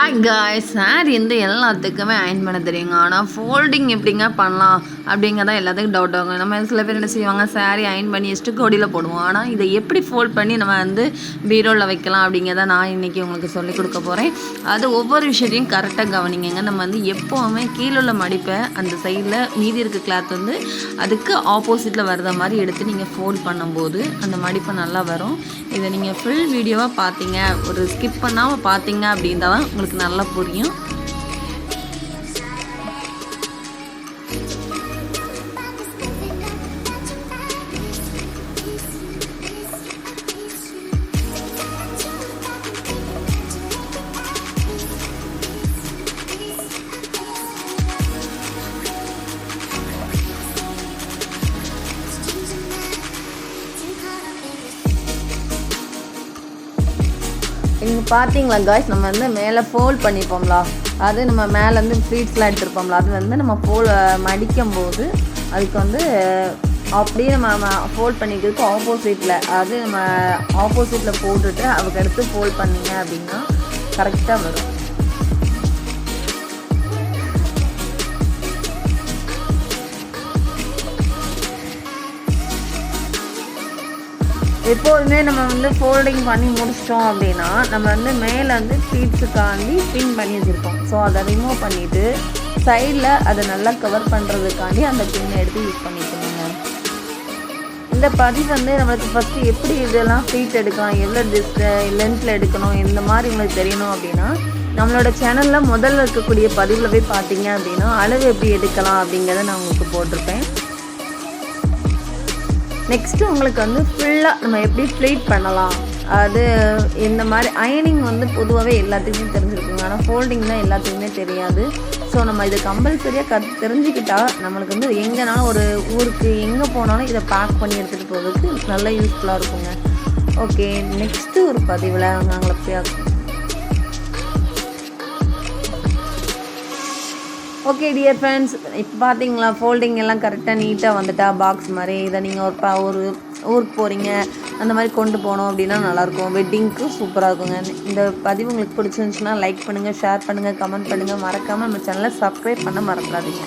Hi காய் sorry வந்து எல்லாத்துக்குமே அயன் பண்ண தெரியுங்க. ஆனால் ஃபோல்டிங் எப்படிங்க பண்ணலாம் அப்படிங்கிறதான் எல்லாத்துக்கும் டவுட் ஆகும் நம்ம சில பேர் என்ன செய்வாங்க? சாரி அயன் பண்ணி எஸ்ட்டு கொடியில் போடுவோம். ஆனால் இதை எப்படி ஃபோல்ட் பண்ணி நம்ம வந்து பீரோவில் வைக்கலாம் அப்படிங்கிறத நான் இன்றைக்கி உங்களுக்கு சொல்லிக் கொடுக்க போகிறேன் அது ஒவ்வொரு விஷயத்தையும் கரெக்டாக கவனிங்க நம்ம வந்து எப்போவுமே கீழே உள்ள மடிப்பை அந்த சைடில் மீதி இருக்க கிளாத் வந்து அதுக்கு ஆப்போசிட்டில் வர்ற மாதிரி எடுத்து நீங்கள் ஃபோல்ட் பண்ணும்போது அந்த மடிப்பு நல்லா வரும். இதை நீங்கள் ஃபுல் வீடியோவாக பார்த்தீங்க. ஒரு ஸ்கிப் பண்ணாமல் பார்த்தீங்க அப்படின்னா தான் உங்களுக்கு நல்லா புரியும். இங்கே பார்த்தீங்களா காய்ஸ் நம்ம வந்து மேலே ஃபோல்ட் பண்ணிப்போம்ல. அது நம்ம மேலேருந்து ஃப்ளீட்ஸ்லாம் எடுத்துருப்போம்ல. அது வந்து நம்ம ஃபோல் மடிக்கும் போது அதுக்கு வந்து அப்படியே நம்ம ஃபோல்ட் பண்ணிக்கிறதுக்கு ஆப்போசிட்டில் அது நம்ம ஆப்போசிட்டில் போட்டுட்டு அதுக்கு அடுத்து ஃபோல்ட் பண்ணிங்க அப்படின்னா கரெக்டாக வரும். எப்போதுமே நம்ம வந்து ஃபோல்டிங் பண்ணி முடிச்சிட்டோம் அப்படின்னா நம்ம வந்து மேலே வந்து ப்ளீட்ஸுக்காண்டி பின் பண்ணி வச்சுருக்கோம் ஸோ அதை ரிமூவ் பண்ணிவிட்டு சைடில் அதை நல்லா கவர் பண்ணுறதுக்காண்டி அந்த பின்னை எடுத்து யூஸ் பண்ணிக்கணுங்க இந்த பதிவு வந்து நம்மளுக்கு ஃபஸ்ட்டு எப்படி இதெல்லாம் ஃபீட் எடுக்கலாம் எவ்வளோ டிஸ் லென்த்தில் எடுக்கணும் இந்த மாதிரி உங்களுக்கு தெரியணும் அப்படின்னா நம்மளோட சேனலில் முதல்ல இருக்கக்கூடிய பதிவில் போய் பார்த்தீங்க அப்படின்னா அளவு எப்படி எடுக்கலாம் அப்படிங்கிறத நான் உங்களுக்கு போட்டிருப்பேன். நெக்ஸ்ட்டு உங்களுக்கு வந்து ஃபுல்லாக நம்ம எப்படி ஃப்ளீட் பண்ணலாம்? அது இந்த மாதிரி அயனிங் வந்து பொதுவாகவே எல்லாத்துக்குமே தெரிஞ்சிருக்குங்க ஆனால் ஃபோல்டிங் தான் எல்லாத்துக்குமே தெரியாது. ஸோ நம்ம இதை கம்பல்சரியாக க தெரிஞ்சுக்கிட்டா நம்மளுக்கு வந்து எங்கேனாலும் ஒரு ஊருக்கு எங்கே போனாலும் இதை பேக் பண்ணி எடுத்துகிட்டு போகிறதுக்கு நல்ல யூஸ்ஃபுல்லாக இருக்குங்க. ஓகே நெக்ஸ்ட்டு ஒரு பதிவில் நாங்களை ஓகே டியர் ஃப்ரெண்ட்ஸ் இப்போ பார்த்தீங்களா ஃபோல்டிங் எல்லாம் கரெக்டாக நீட்டாக வந்துட்டா பாக்ஸ் மாதிரி. இதை நீங்கள் ஒரு ப ஒரு ஊருக்கு போகிறீங்க அந்த மாதிரி கொண்டு போனோம் அப்படின்னா நல்லாயிருக்கும். வெட்டிங்க்கு சூப்பராக இருக்குங்க. இந்த பதிவு உங்களுக்கு பிடிச்சிருந்துச்சுன்னா லைக் பண்ணுங்கள் ஷேர் பண்ணுங்கள் கமெண்ட் பண்ணுங்கள் மறக்காமல் நம்ம சேனலை சப்ஸ்கிரைப் பண்ண மறந்துடாதீங்க.